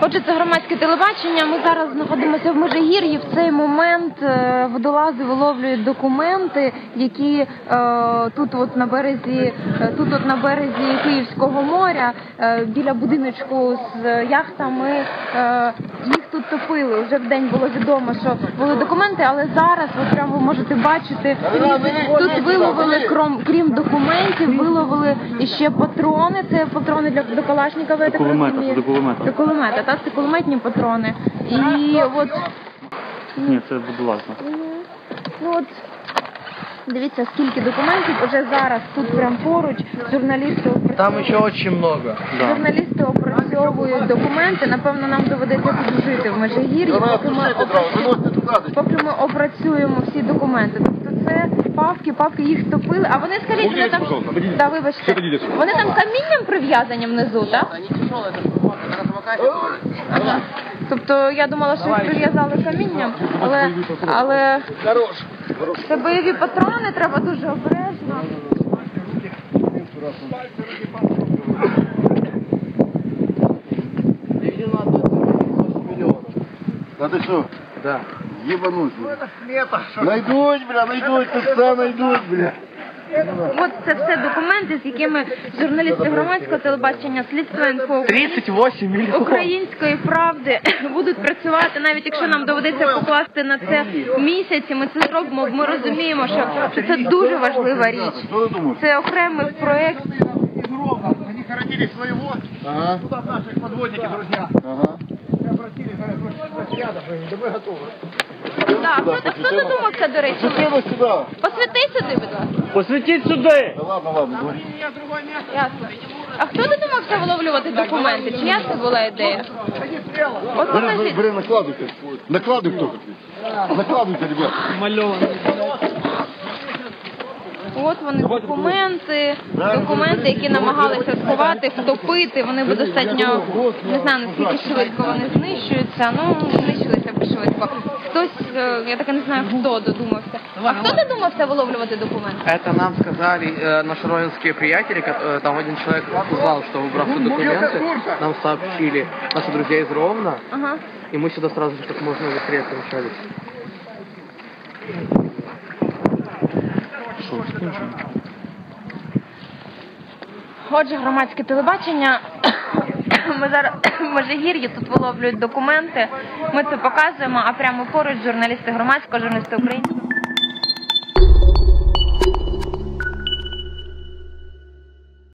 Отже, це громадське телебачення. Ми зараз знаходимося в Межигір'ї. В цей момент е, водолази виловлюють документи, які е, тут, от на березі, е, тут от на березі Київського моря, біля будиночку з яхтами їх тут топили. Вже в день було відомо, що були документи, але зараз, от прямо ви можете бачити, тут виловили крім, крім документів, виловили іще патрони. Це патрони для до Калашникова. я так розумію. до кулемета. До кулемета, так, це кулеметні патрони. І от, Ні, це водолазно. ну от, дивіться, скільки документів уже зараз тут прям поруч журналісти. Там очень много. Да. Журналісти опрацьовують документи. Напевно, нам доведеться тут жити в Межигір'ї, поки ми, опрацю- поки ми опрацюємо всі документи. Тобто це папки, папки їх топили. А вони скажіть, вони там да, вибачте, вони там камінням прив'язані внизу, так? Ага. Тобто я думала, що їх прив'язали камінням, але але це бойові патрони, треба дуже обережно. Да ты что, Да. ебануть? Найдут, бля, найдут, пицца найдут, бля. От це все документи, з якими журналісти громадського телебачення, слідство інфо 38 миллионов. української правди будуть працювати, навіть якщо нам доведеться покласти на це місяці. Ми це зробимо. Ми розуміємо, що, що це дуже важлива річ. Це окремий проект. Они хоронили своего, Ага, туда наших подводники, друзья. ага. да мы готовы. Так, хто, хто додумав це, до речі? Сюда, сюда. Посвіти сюди, будь ласка. Посвітіть сюди! Да ладно, ладно, говори. Ясно. А хто додумав це виловлювати документи? Чия це була ідея? От Бери, бери, покажіть. бери, накладывайте. Накладывай кто Накладывайте, ребят. От вони документи, документи, які намагалися сховати, втопити. Вони би достатньо не знаю наскільки швидко вони знищуються. Ну знищилися б швидко. Хтось, е, я так і не знаю, хто додумався. А хто додумався виловлювати документи? Это нам сказали э, наши роинские приятели, ко- э, там один человек узнал, что убрав тут документы, нам сообщили наши друзья из Ровно, Ага. и мы сюда сразу же как можно быстрее помчались. Отже, громадське телебачення. ми зараз в Межигір'ї тут виловлюють документи. Ми це показуємо, а прямо поруч журналісти громадського, журналісти українського.